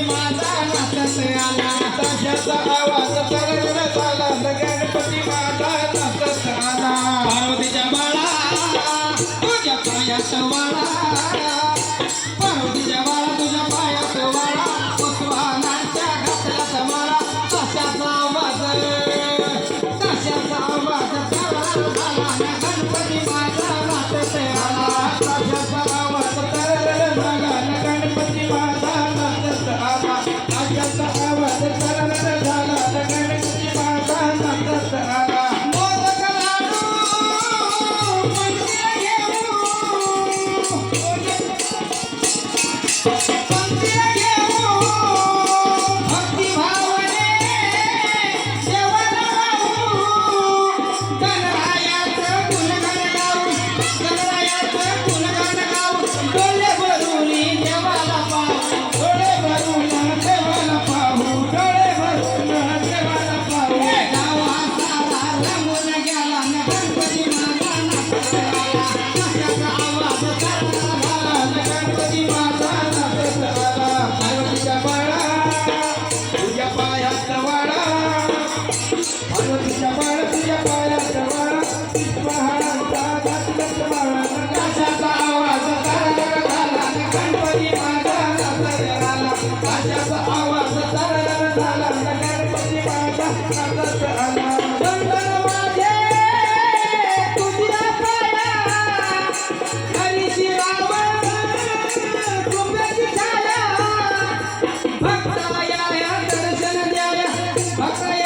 माझा नाचत आला ताशाचा आवाज Thank you. राजाचा आवाज तरण झाला गणपती बाबा नाचत आला बंधन माझे तुझ्या पाया हरीची रावण तुंब्याची छाया भक्ताया दर्शन द्याया भक्ताया